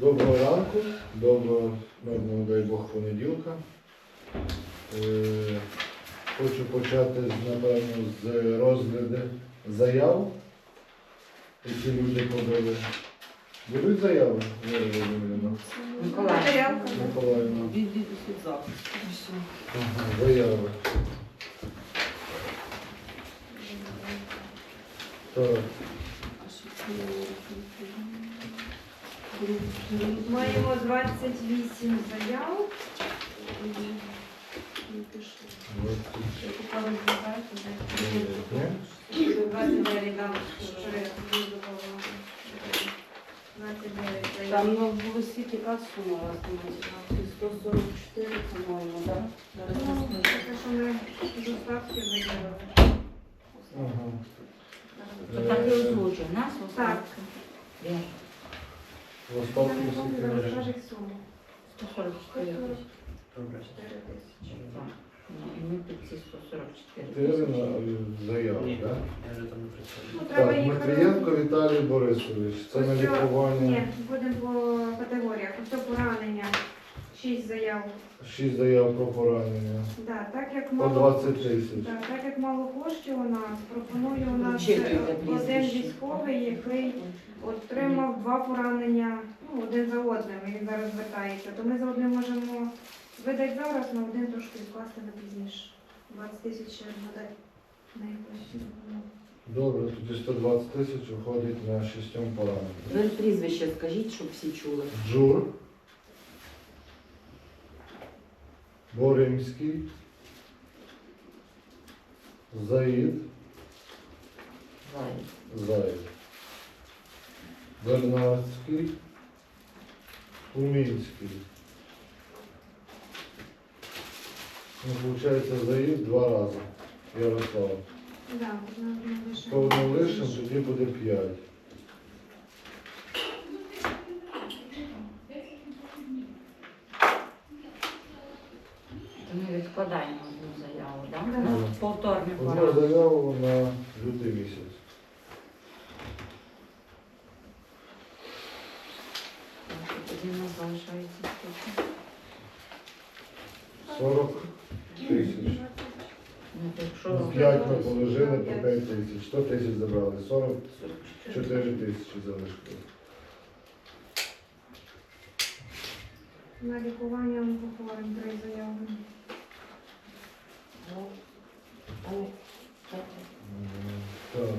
Доброго ранку, доброго, мирного, дай Бог, понеділка. Е, Хочу почати, напевно, з розгляду заяв, які люди подали. Будуть заяви, Віра Володимирівна? Миколаївна. Миколаївна? Ага, заяви. Так, Маємо 28 заяв. Я поки розглядаю, ні? 29 дам ще визовала. 29 Там заяв. ну, в листі яка сума у вас там? 144, по-моєму, так? Зараз Ну, я скажу. те, що ми доставки виділили. Ага. То так і озвучує нас Так. Вірно. Пам'ятаю, скільки лежить? скажуть 144 тисячі. 4 тисячі. Ну, і ми під ці 144 Чотири тисячі. Ні, так? я вже там не представлю. Ну, треба Так, їх Матвієнко Віталій Борисович. Це на Ось що- лікування. Ні, будемо по категоріях. Ось поранення. 6 заяв. Шість заяв про поранення. Да, так як По мало 20 тисяч. Так, так як мало коштів у нас, пропоную у нас е, один прізвище. військовий, який отримав два поранення ну, один за одним, і він зараз звертається. То ми за одним можемо видати зараз, на один трошки відкласти на пізніше. 20 тисяч ще видати на якусь. Добре, тоді 120 тисяч виходить на шістьом пораненням. Ви прізвище скажіть, щоб всі чули. Джур. Боримський. Заїд. Заїд. Бернацький. Умінський. Ну, виходить, заїзд два рази. Ярослав. Да. По одному тоді буде 5. То ми відкладаємо одну заяву, так? Да. На повторне Одну поранення. заяву на лютий місяць. Тоді у нас залишається скільки? 40 тисяч. Ну, то якщо 5 ми положили по 5 тисяч. 100 тисяч забрали, 44 тисячі залишилось. На лікування онкохворим три заяви. М, Так.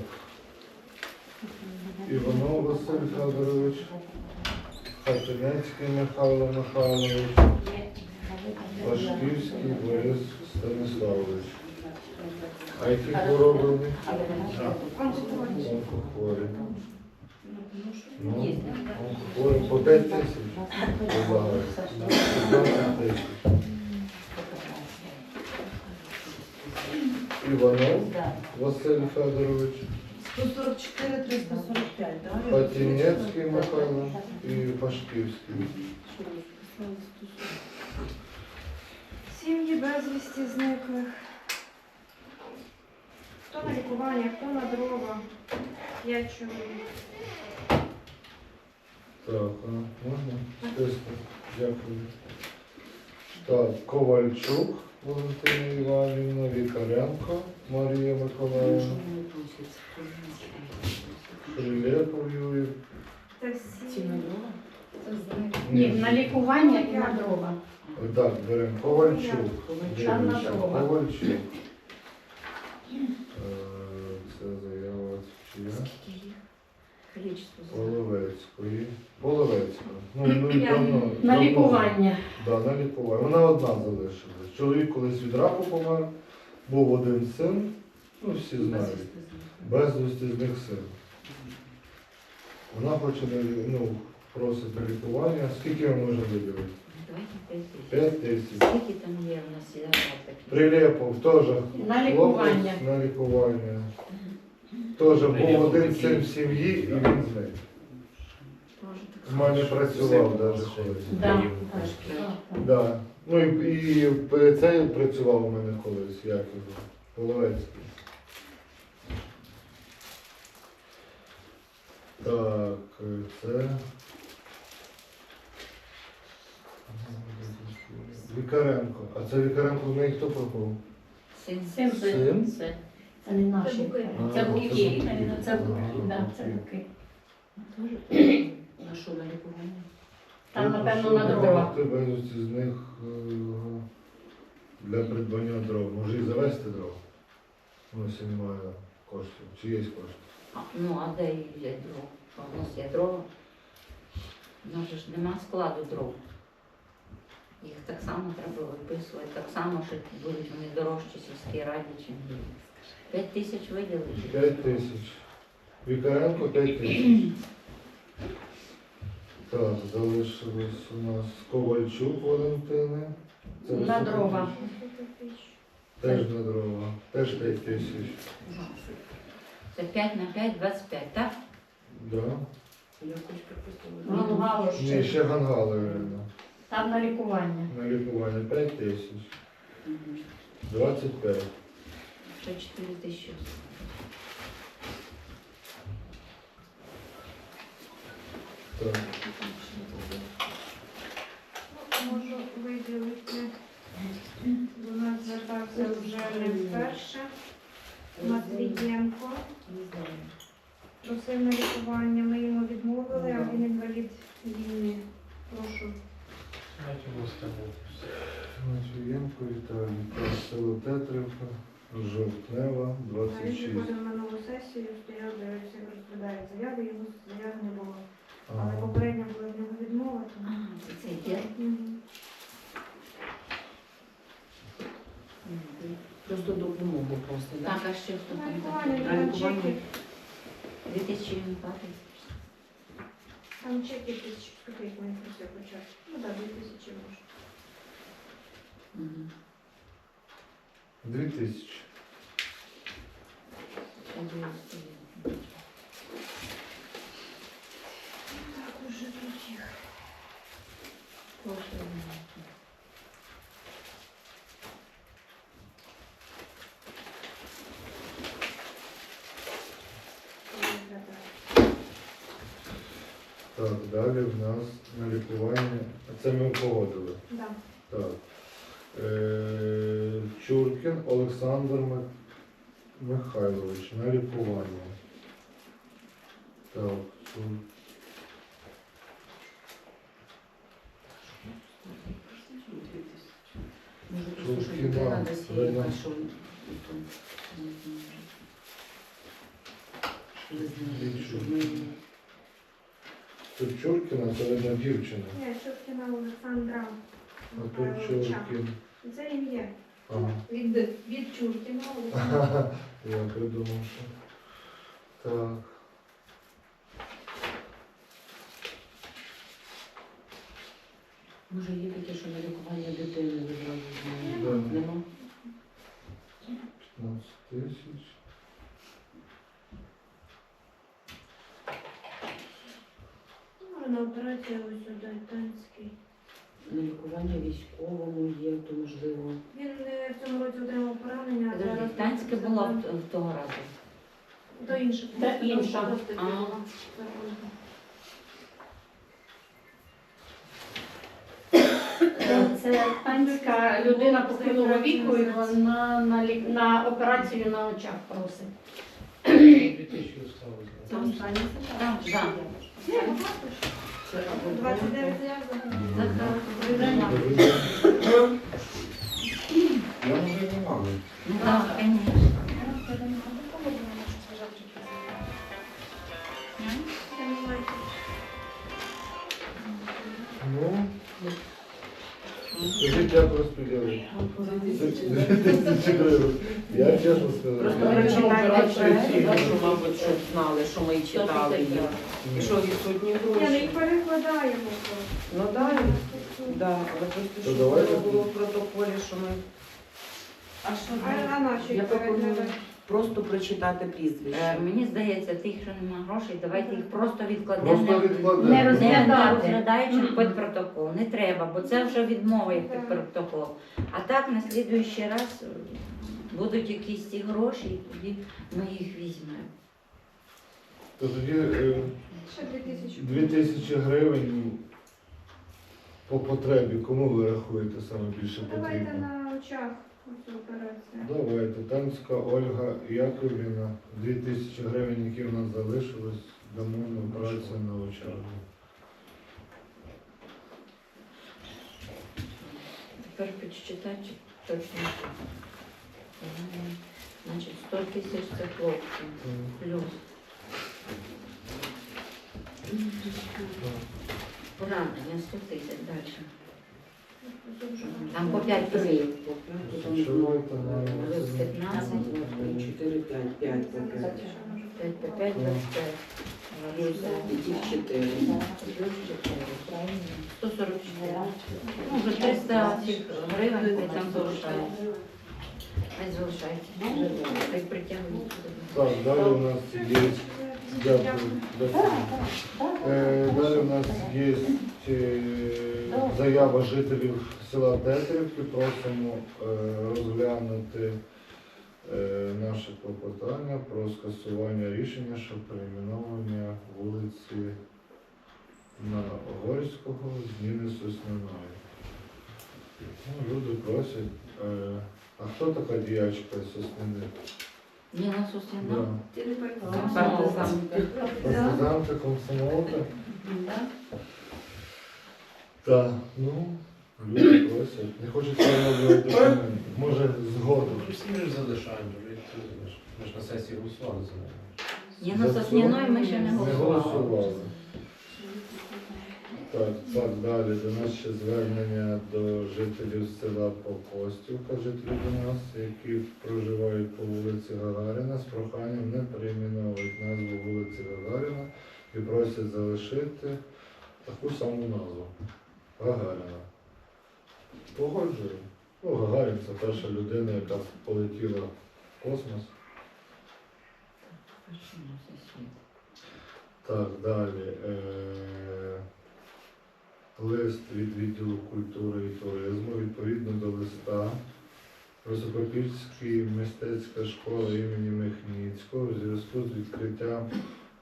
Іванов Василь Федорович, Хатинецький Михайло Михайлович, Пашківський Борис Станіславович. А які хвороби? Онкохворі. Ну, онкохворі по 5 тисяч. Добавили. 15 тисяч. Іванов Василь Федорович, 144, 345, так? Патінецький Михайло і Пашківський. Сім'ї безвісті зниклих. Хто на лікування, хто на дрова. П'ять чоловік. Так, а, можна? Списку. Дякую. Так, Ковальчук Валентина Іванівна, Вікаренко Марія Миколаївна, Шрилєпов Юрій. Це всі. Ні, на лікування і на дрова. Так, беремо Ковальчук. Ковальчук Дивимося. Ковальчук. На давно. лікування. Да, на лікування. Вона одна залишилась. Чоловік колись від раку помер, був один син, ну всі знають. Безвісти з них син. Вона хоче на ну, просить на лікування. Скільки ми можемо виділити? 5 тисяч. Скільки там є в нас є такі? Прилєпов теж. На лікування. хлопець На лікування. Теж був один син в сім'ї і він. Тоже так в мене працював даже колись. Да. Да. Ну і, і це працював у мене колись, як його, Головецький. Так, е, це. Вікаренко. А це Вікаренко в неї хто пропав? Син. Син. Син? Це не наші. Це буки. Це буки. Це буки. На що на лікування? Там, напевно, Що на дрова. Тебе з них е, для придбання дров. Може і завести дров. Ну, якщо немає коштів. Чи є кошти? А, Ну, а де їх взяти дров? Що у нас є дрова? У нас же ж нема складу дров. Їх так само треба виписувати, так само, що будуть вони дорожчі сільській раді, чим П'ять тисяч виділити. П'ять тисяч. Вікаренко п'ять тисяч. Так, залишилось у нас Ковальчук Валентини. Це На висока дрова. тисяч. Теж на дрова. Теж п'ять тисяч. Це 5 на 5, 25, так? Да. Пропустили. Гангало Ні, ще. ще гангали видно. Там на лікування. На лікування 5 тисяч. 25. Ще 4 тисячі. Так. Можу виділити. До нас звертався вже не вперше. Матвієнко. Просив на лікування. Ми йому відмовили, а він інвалід війни. Прошу. Матвієнко Віталій. Так, село Тетрівка. Жовтнева, Він 26. приходив на нову сесію, стояв, дивився, розглядає заяви, йому заяви не було. Але Ага. попередньо була в нього відмова. Тому- це цей. Мгм. Просто допомогу просто, Так, так? а ще хто там чеки, 2 тисячі він платить. там чеки тисячу копійок він просив почати. Ну так, дві тисячі може. Мгм. Дві тисячі уже тут їх. Прошу. розглядаю. Так, далі в нас на лікування. А Це ми погодили. Да. Так. Е, Чуркін Олександр Михайлович на лікування. Так, Чур- Може, просто, що Чулки, людина да, десь є видно. якась, що то, Не знаю. що не знаю, щоб ми... Тут Чуркіна, це видно дівчина. Ні, Чуркіна Олександра А тут Михайловича. Чуркін. Це ім'я. Ага. Від, від Чуркіна Олександра. Я придумав, що. Так. Може, є таке, що на лікування дитини відразу Да. Нема? 15 тисяч. Може на операцію ось сюди, Танський. На лікування військовому є, то можливо. Він е, в цьому році отримав поранення, а зараз... Танське було в- в того разу. То інше. Та інша. А. Це панська людина похилого віку, і вона на, лік- на операцію на очах просить. Там, там, да. Це або 29 Я вже не маю. Ну так, конечно. Як розподілити? Гривень. Я чесно Просто сказав. прочитайте проект, що, мабуть, щоб знали, що ми читали їх. І що відсутні Ні, ну гроші. їх перекладаємо просто. Ну так, да, але просто То щоб давайте було в протоколі, що ми А що А, а наші Я їх пропоную перекладати? Просто прочитати Е. Мені здається, тих, що немає грошей, давайте їх просто відкладемо. Просто Не відкладемо. Не розглядати. розглядаючи Мгм. під протокол. Не треба, бо це вже відмова як під протокол. А так на слідуючий раз е, будуть якісь ці гроші, і тоді ми їх візьмемо. То тоді е, Ще 2 тисячі. дві тисячі гривень по потребі, кому ви рахуєте саме більше Давайте потрібно? на очах цю операцію. Давайте. Танська Ольга Яковлівна, 2 тисячі гривень, які в нас залишилось, дамо на операцію на очах. Тепер підсчитати чи точно. Ага. Значить, 100 тисяч це хлопці. Плюс. Поранення 100 тисяч далі. Там по 5 тисяч. Що ви там Плюс 15, 4, 5, 5, 5 по 5, 25. Плюс 4. плюс 144. Ну, вже 300 гривень там залишається. Хай залишається. Хай притягнуть. Так, далі у нас є. Дякую. Дякую. Е, Далі у нас є е, заява жителів села Тетерівки. Просимо е, розглянути е, наше клопотання про скасування рішення щодо перейменування вулиці на Горського зміни Сосняної. Ну, люди просять. е, А хто така діячка Соснини? Ніна Сосніна. Да. Ти не Партизан. Партизанка, комсомолка. Да? Так, ну, люди просять. Не хочеться робити. Може, згодом. Всі ми ж залишаємо, вже їх тут, ми ж- на сесії голосували за неї. Ніна Сосніної ми ще не Не голосували. голосували. Так, так, далі. До нас ще звернення до жителів села Покостівка, жителів до нас, які проживають по вулиці Гагаріна з проханням не перейменовувати назву вулиці Гагаріна і просять залишити таку саму назву. Гагаріна. Погоджую. Ну, Гагарін це перша людина, яка полетіла в космос. Так, далі. Е, Лист від відділу культури і туризму відповідно до листа Росокопільська мистецька школа імені Михніцького у зв'язку з відкриттям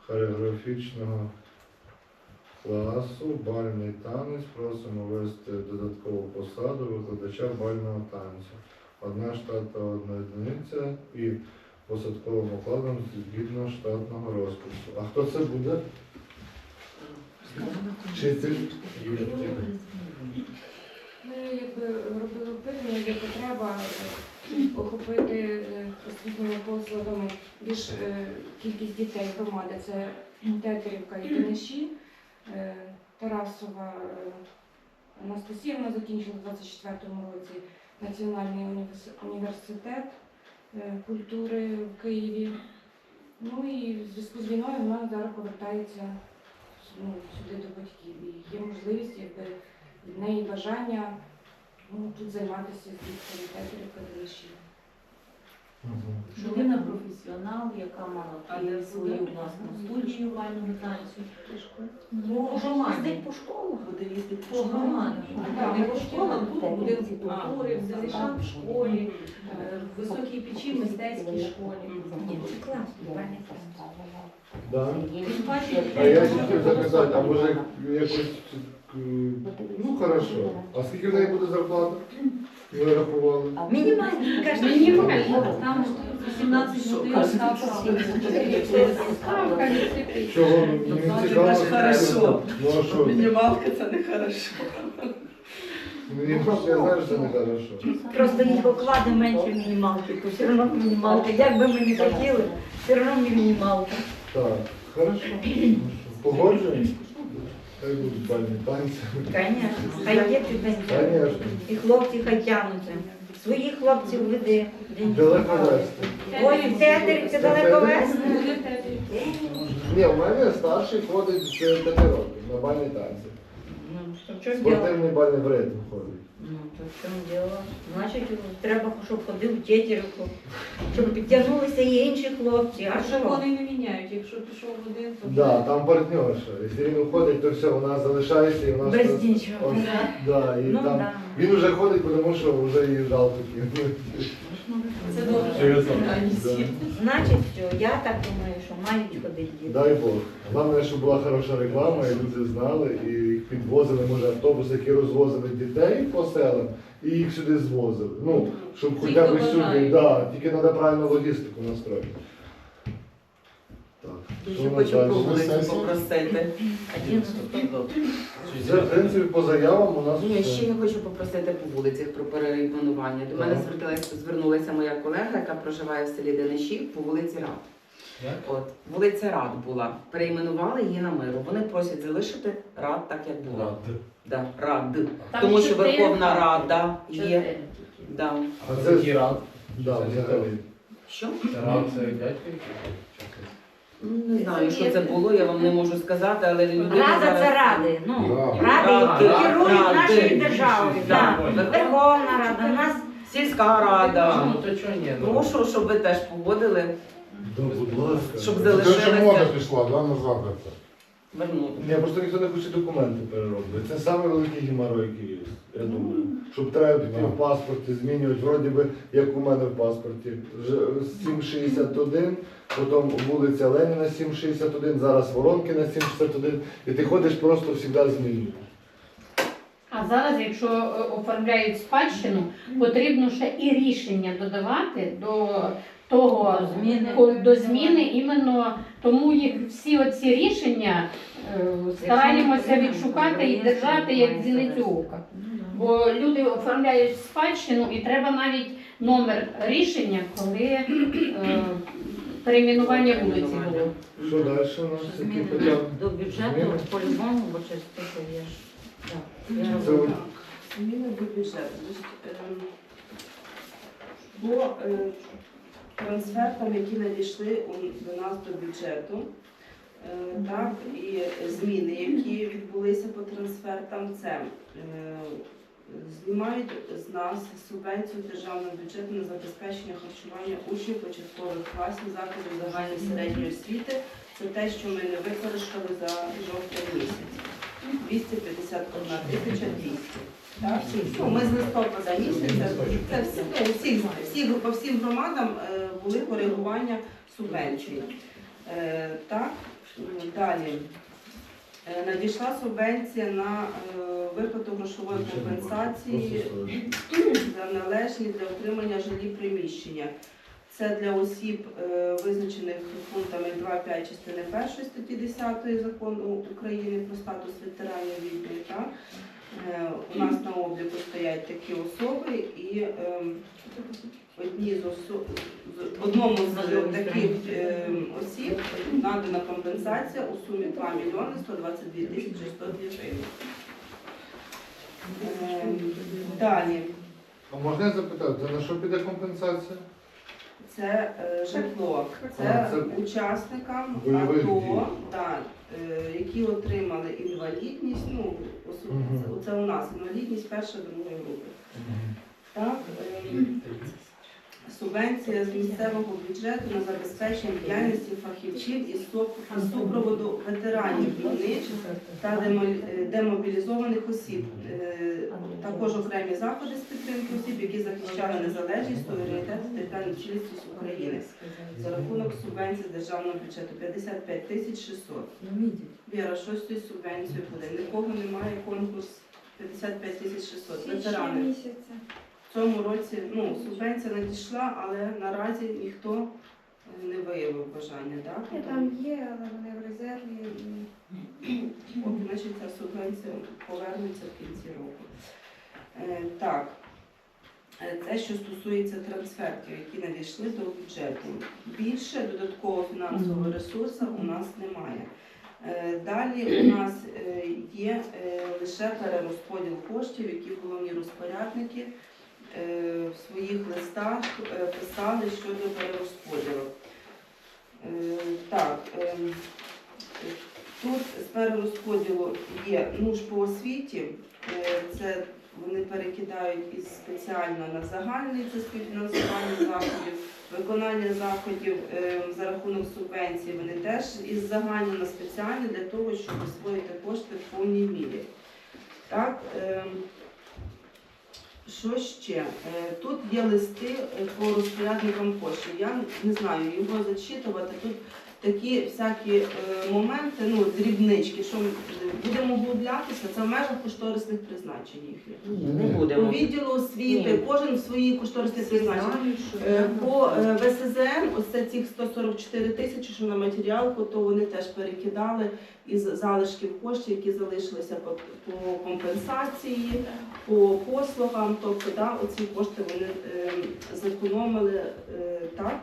хореографічного класу бальний танець просимо ввести додаткову посаду викладача бального танцю. Одна штатна одна одиниця і посадковим окладом згідно штатного розпису. А хто це буде? Вчитель? Ми якби робили опитування, є потреба е, охопити е, освітніми послугами більш е, кількість дітей громади. Це Тетерівка і Дениші. Е, Тарасова Анастасія вона закінчила в 24-му році Національний університет культури в Києві. Ну і в зв'язку з війною вона зараз повертається ну, сюди до батьків. І є можливість, якби від неї бажання ну, тут займатися з дітками Тетерівка Дениші. Людина професіонал, яка мала свою власну студію вального танцю. Ну, громади. по школах. Буде їздити по громадам. Не по школам, тут у будинку культури, в Зелішан в школі, е, в Високій печі в мистецькій школі. Ні, це класно. Да. Тим паче, А я хотів запитати, а може якось. е, Ну хорошо. А скільки в неї буде зарплата? Ви рахували? Мінімальний, каже, Мінімально. там 18 годин ставка. Ставка від Чого мені цікаво? ж хорошо. Ну а що? Мінімалка це не хорошо. Просто я знаю, що це не хорошо. Просто їх оклади менше мінімалки, то все одно мінімалка. Як би ми не хотіли, все одно не мінімалка. Так, хорошо. Погоджуємося? Хай будуть бальні танці. Звісно, хай танцюють. Звісно. І хлопці хай тягнуться. Своїх хлопців веди. Далеко вести. Ой, в театрі це далеко вести. Ні, в мене старший ходить з 5 років на бальні танці. То в чому діло? Спортивний бальний в ритм ходить. Ну, то в чому діло? Значить, треба, щоб ходив в тетерівку, щоб підтягнулися і інші хлопці. А що вони не міняють? Якщо пішов один, то Да, там партнерша. Якщо він уходить, то все, вона залишається і вона Без щось- нічого. От, да, і Ну, там, да. Він вже ходить, тому що вже її жалко це добре. Значить, що я так думаю, що мають ходити діти. Дай Бог. Головне, щоб була хороша реклама, і люди знали, і їх підвозили, може, автобуси, які розвозили дітей по селам і їх сюди звозили. Ну, щоб хоча б сюди, да, тільки треба правильно логістику настроїти. Дуже хочу по попросити. Це, в принципі, по заявам у нас Ні, все. ще я хочу попросити по вулицях про перейменування. До мене звернулася, звернулася моя колега, яка проживає в селі Денишів по вулиці Рад. Як? От вулиця Рад була. Перейменували її на миру. Вони просять залишити рад так, як було. Рад. Да, рад. Там Тому що чотири Верховна ради. Рада є. Чотири. Да. А це- рад. Да, взагалі. Що? Рад, це? Ну, Не знаю, що це було, я вам не можу сказати, але людина Рада зараз... це ради. Ну, ради, які керують ради. нашою державою. Да. Верховна Рада, у нас Сільська рада. ну то чого ні? ну. Прошу, щоб ви теж погодили, Да, будь ласка. щоб Це ще мода пішла, да, назад. це. Вернути. Ні, просто ніхто не хоче документи переробити. Це саме великий геморрой, який є, я думаю. Щоб треба піти в паспорті, змінювати, вроді би, як у мене в паспорті. Ж- 761, потім вулиця Леніна 761, зараз Воронки на 761, і ти ходиш просто завжди змінюєш. А зараз, якщо е, оформляють спадщину, потрібно ще і рішення додавати до того До зміни. ко- до зміни іменно тому їх всі оці рішення е, стараємося відшукати і держати як зіницю ока. Бо люди оформляють спадщину і треба навіть номер рішення, коли е, перейменування вулиці було. Що далі у нас? Які зміни питання? до бюджету Зміни? по-любому, бо через те, що є ж. так, я Це роблю. Зміни до бюджету. Значить, ем, По е, трансфертам, які надійшли до нас до бюджету, е, так, і зміни, які відбулися по трансфертам, це е, знімають з нас субвенцію державного бюджету на забезпечення харчування учнів початкових класів закладів загальної середньої освіти. Це те, що ми не використали за жовтий місяць. 251 тисяча 200. Так? Ну, ми з листопада місяця, це всі, ну, всіх, всіх, по всім громадам е, були коригування субвенцій. Е, так, далі. Е, Надійшла субвенція на е, виплату грошової компенсації за належні для отримання жилі приміщення. Це для осіб, е, визначених пунктами 2.5 частини 1 статті 10 закону України про статус ветеранів війни. Так? Е, У нас на обліку стоять такі особи, і ем, одні з осо- одному з таких ем, осіб надана компенсація у сумі 2 мільйони 122 тисячі 102 гривень. Ем, Далі. А можна я запитати, це на що піде компенсація? Це е, житло, це учасникам бойових дій. АТО, да, е, які отримали інвалідність. Ну, осу- Мгм. це, це у нас інвалідність першої другої групи. Так, ем, субвенція з місцевого бюджету на забезпечення діяльності фахівців із суп- супроводу ветеранів війни та е, демобілізованих осіб. Е, Також окремі заходи з підтримки осіб, які захищали незалежність, суверенітет та цілісність України за рахунок субвенції з державного бюджету 55 тисяч 600. Віра, що з цією субвенцією буде? Нікого немає конкурс 55 тисяч 600. Ветерани. В цьому році ну, субвенція надійшла, але наразі ніхто е, не виявив бажання. Так? Ні, Там є, але вони в резерві. і- От, значить, ця субвенція повернеться в кінці року. Е, так, це що стосується трансфертів, які надійшли до бюджету. Більше додаткового фінансового ресурсу у нас немає. Е, Далі у нас е, є лише перерозподіл коштів, які головні розпорядники в своїх листах е, писали щодо перерозподілу. Е, Так, Тут з перерозподілу є нуж по освіті, е, це вони перекидають із спеціально на загальний це співфінансування заходів, виконання заходів е, за рахунок субвенції. Вони теж із загального на спеціальне для того, щоб освоїти кошти в повній мірі. Так, е, що ще? Е, Тут є листи е, по розпорядникам коштів. Я не знаю його зачитувати. Тут такі всякі е, моменти, ну, дрібнички, що ми будемо углублятися, це в межах кошторисних призначень їхніх. Не По відділу освіти, Ні. кожен в своїй кошторисні призначення. Е. По е, ВСЗН, ось це цих 144 тисячі, що на матеріалку, то вони теж перекидали із залишків коштів, які залишилися по, по компенсації, по послугам. Тобто, да, оці кошти вони е, зекономили е, так.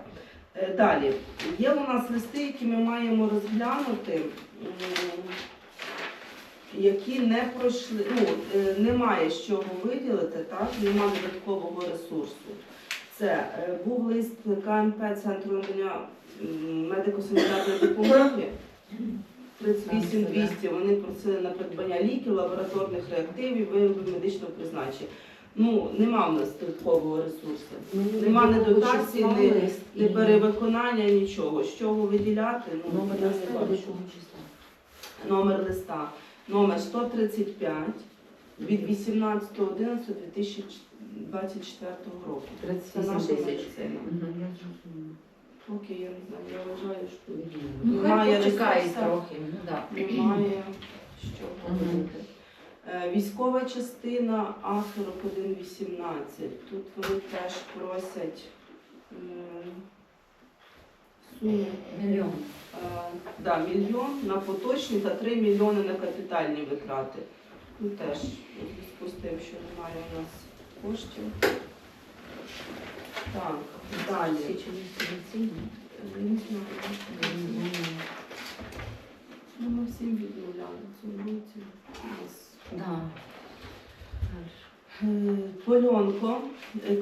Е, Далі є у нас листи, які ми маємо розглянути. Які не пройшли, ну е, немає з чого виділити, так немає додаткового ресурсу. Це е, був лист КМП Центру надання медико-санітарної допомоги. 38 200 вони просили на придбання ліків, лабораторних реактивів, виробів медичного призначення. Ну, нема в нас додаткового ресурсу. Нема ні дотації, ні, ні перевиконання, нічого. З чого виділяти, ну, Номер я листа не бачу. якого числа? Номер листа. Номер 135 від 18.11.2024 року. Це 38 наша тисяч. медицина. Мгм, я зрозуміла. Поки я не знаю, я вважаю, що Ну, Немає хай ресурсу. трохи. Ну, да. немає що Мгм. говорити. Е, Військова частина А4118. Тут вони теж просять суму Мільйон. е, да, мільйон на поточні та 3 мільйони на капітальні витрати. Ну теж зв'язку з тим, що немає у нас коштів. Так, далі. Не знаю. Ну, ми всім відмовляли в цьому році. У нас Да. Е, Польонко,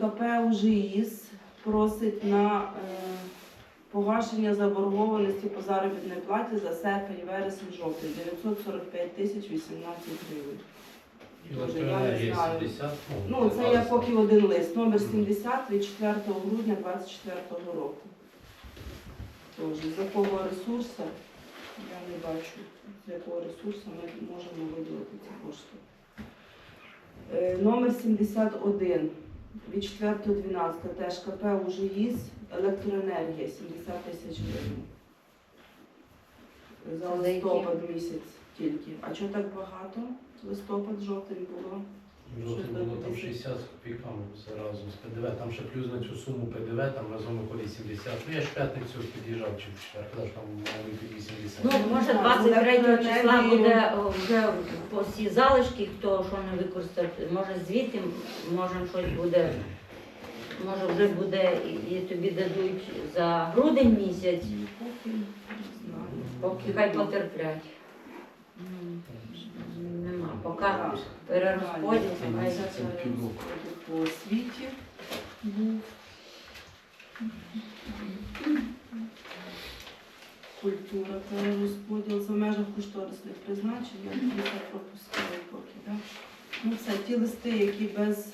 КП «Ужиїз» просить на е, погашення заборгованості по заробітній платі за серпень, вересень, жовтень 945 тисяч 18 гривень. І я не знаю. Ну, це я поки один лист, номер 70 від 4 грудня 2024 року. Тож, з якого ресурсу, я не бачу, з якого ресурсу ми можемо виділити ці кошти. Е, Номер 71 від 4.12 теж КП «Ужиїз», електроенергія 70 тисяч гривень. За листопад місяць тільки. А чого так багато? Листопад, жовтень було. Було там 60 з копійками все разом з ПДВ. Там ще плюс на цю суму ПДВ, там разом виходить 70. Ну я ж в п'ятницю під'їжджав чи в четвер, там мали бути 80. Ну, може, Так, 23 числа буде о, вже по всі залишки, хто що не використав. Може, звідти, може, щось буде, може, вже буде і, і тобі дадуть за грудень місяць, знаю. поки хай потерплять. Поки перерозподіл, по освіті був. Культура перерозподіл це в межах кошторисних призначень, я це пропустила поки. Ну все, ті листи, які без,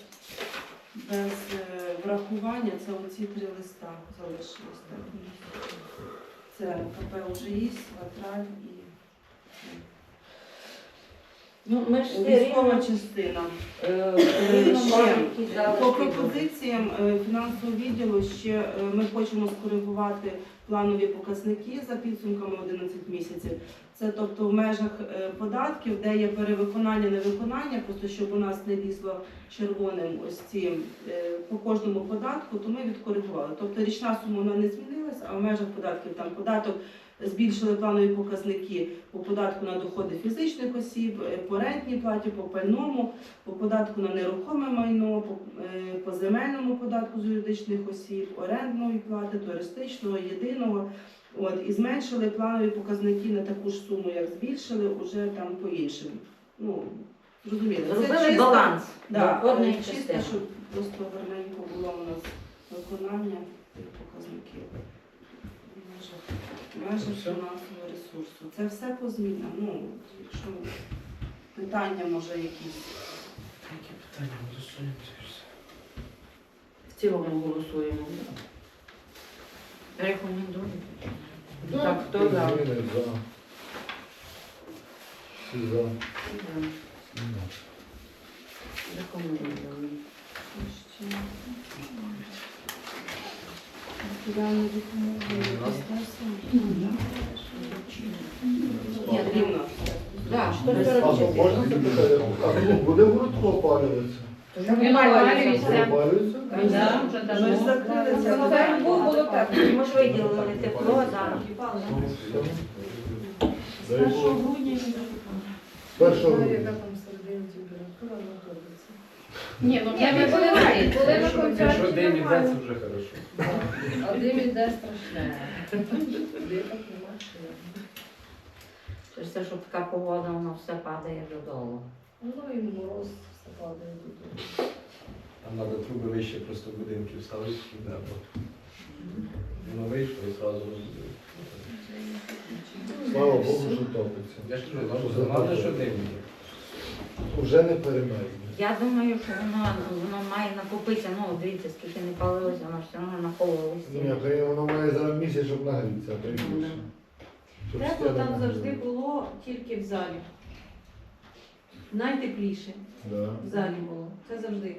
без е, врахування, це оці три листа залишились. Так? Це КП «Ужиїсь», Ватраль і Ну, ми ж військова рівно, частина. е, Е, рівно ще, можемо якісь По пропозиціям е, фінансового відділу ще е, ми хочемо скоригувати планові показники за підсумками 11 місяців. Це тобто в межах е, податків, де є перевиконання, невиконання, просто щоб у нас не лізло червоним ось е, по кожному податку, то ми відкоригували. Тобто річна сума вона не змінилася, а в межах податків там податок збільшили планові показники по податку на доходи фізичних осіб, е, по рентній платі, по пальному, по податку на нерухоме майно, по, е, по земельному податку з юридичних осіб, орендної плати, туристичного, єдиного. От, і зменшили планові показники на таку ж суму, як збільшили, уже там по іншим. Ну, зрозуміло. Це Зробили чисто- баланс Да, е, чисто, щоб просто гарненько було у нас виконання показників. Межах, фінансового ресурсу. Це все по змінам. Ну, якщо питання може якісь. Які питання голосуємо? це все. В цілому голосуємо. Рекомендую. Так, хто за? Зміни за. Всі за. Рекомендуємо. Ще. Ні, Рівно. Так, А, то можна запитати, а ну, буде в грудку опалюватися? Опалюється. Опалюється? Да, вже давно. Воно за любов було так. Ми ж виділили тепло зараз. Дай Бог. Першого грудня. Ні, ну я не виливаю. Коли на Якщо- концерті Якщо день іде, це вже хорошо. А дим іде страшне. Через те, що така погода, воно все падає додолу. Ну і мороз все падає тут. Там треба труби вище просто будинків ставити, туди, бо воно вийшло і одразу. Слава Богу, що топиться. Я ж кажу, що день є. Уже не перемерзне. Я думаю, що воно, воно має накопитися, ну дивіться, скільки не палилося, воно все одно наховувалося. Ні, то воно має зараз місяць, щоб нагрітися, а то й більше. Щоб Тепло там завжди було тільки в залі. Найтепліше Да. в залі було. Це завжди.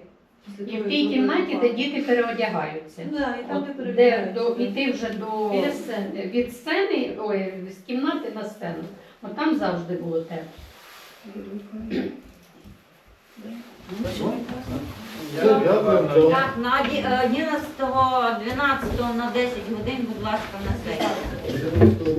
Після І того, в тій як кімнаті, де діти переодягаються. Да, і там От де Де перебігають. до, іти вже до Біля сцени. від сцени, ой, з кімнати на сцену. От там завжди було тепло. Так, на е, 11, 12 на 10 годин, будь ласка, на сесію.